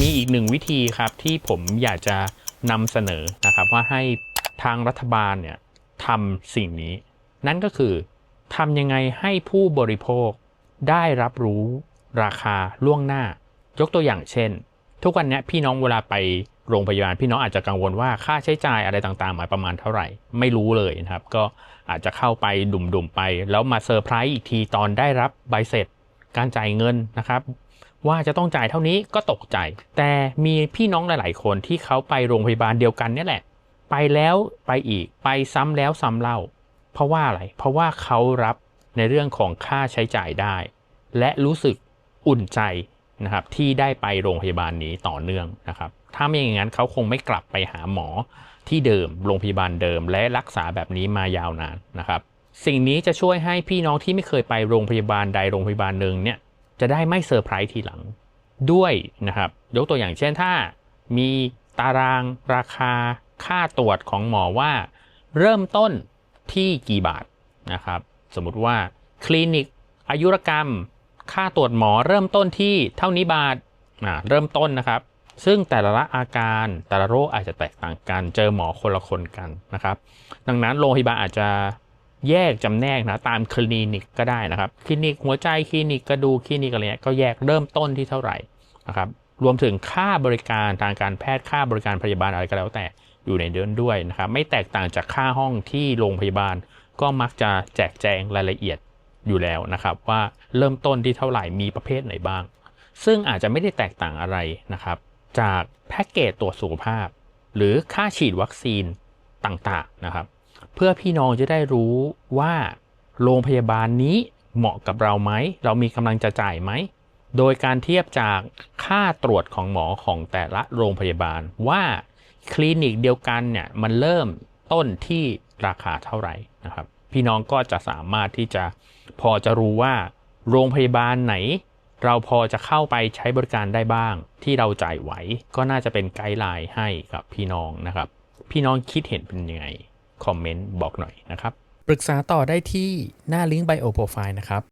มีอีกหนึ่งวิธีครับที่ผมอยากจะนำเสนอนะครับว่าให้ทางรัฐบาลเนี่ยทำสิ่งนี้ นั่นก็คือทำยังไงให้ผู้บริโภคได้รับรู้ราคาล่วงหน้า ยกตัวอย่างเช่น ทุกวันนี้พี่น้องเวลาไปโรงพยาบาลพี่น้องอาจจะกังวลว่าค่าใช้จ่ายอะไรต่างๆมาประมาณเท่าไหร่ ไม่รู้เลยนะครับ ก็อาจจะเข้าไปดุ่มๆไป แล้วมาเซอร์ไพรส์อีกทีตอนได้รับใบเสร็จ การจ่ายเงินนะครับ ว่าจะต้องจ่ายเท่านี้ก็ตกใจ แต่มีพี่น้องหลาย ๆ คนที่เขาไปโรงพยาบาลเดียวกันนี่แหละ ไปแล้วไปอีกไปซ้ำแล้วซ้ำเล่า เพราะว่าอะไร เพราะว่าเขารับในเรื่องของค่าใช้จ่ายได้ และรู้สึกอุ่นใจนะครับที่ได้ไปโรงพยาบาลนี้ต่อเนื่องนะครับ ถ้าไม่อย่างนั้นเขาคงไม่กลับไปหาหมอที่เดิมโรงพยาบาลเดิม และรักษาแบบนี้มายาวนานนะครับ สิ่งนี้จะช่วยให้พี่น้องที่ไม่เคยไปโรงพยาบาลใดโรงพยาบาลหนึ่งเนี่ยจะได้ไม่เซอร์ไพรส์ทีหลังด้วยนะครับ ยกตัวอย่างเช่นถ้ามีตารางราคาค่าตรวจของหมอว่า เริ่มต้นที่กี่บาทนะครับ สมมุติว่าคลินิกอายุรกรรม ค่าตรวจหมอเริ่มต้นที่เท่านี้บาทอ่าเริ่มต้นนะครับ ซึ่งแต่ละอาการแต่ละโรคอาจจะแตกต่างกัน เจอหมอคนละคนกันนะครับ ดังนั้นโรงพยาบาลอาจจะ แยกจำแนกนะตามคลินิกก็ได้นะครับ คลินิกหัวใจคลินิกกระดูกคลินิกอะไรเงี้ยก็แยกเริ่มต้นที่เท่าไหร่นะครับรวมถึงค่าบริการทางการแพทย์ค่าบริการพยาบาลอะไรก็แล้วแต่อยู่ในเดือนด้วยนะครับไม่แตกต่างจากค่าห้องที่โรงพยาบาล ก็มักจะแจกแจงรายละเอียดอยู่แล้วนะครับ ว่าเริ่มต้นที่เท่าไหร่มีประเภทไหนบ้าง ซึ่งอาจจะไม่ได้แตกต่างอะไรนะครับ จากแพ็กเกจตรวจสุขภาพ หรือค่าฉีดวัคซีนต่างๆนะครับ เพื่อพี่น้องจะได้รู้ว่าโรงพยาบาลนี้เหมาะกับเราไหม เรามีกำลังจะจ่ายไหม โดยการเทียบจากค่าตรวจของหมอของแต่ละโรงพยาบาลว่าคลินิกเดียวกันเนี่ยมันเริ่มต้นที่ราคาเท่าไหร่นะครับ พี่น้องก็จะสามารถที่จะพอจะรู้ว่า โรงพยาบาลไหน เราพอจะเข้าไปใช้บริการได้บ้าง ที่เราจ่ายไหว ก็น่าจะเป็นไกด์ไลน์ให้กับพี่น้องนะครับ พี่น้องคิดเห็นเป็นยังไง คอมเมนต์บอกหน่อยนะครับ ปรึกษาต่อได้ที่หน้าลิงก์ไบโอโปรไฟล์นะครับ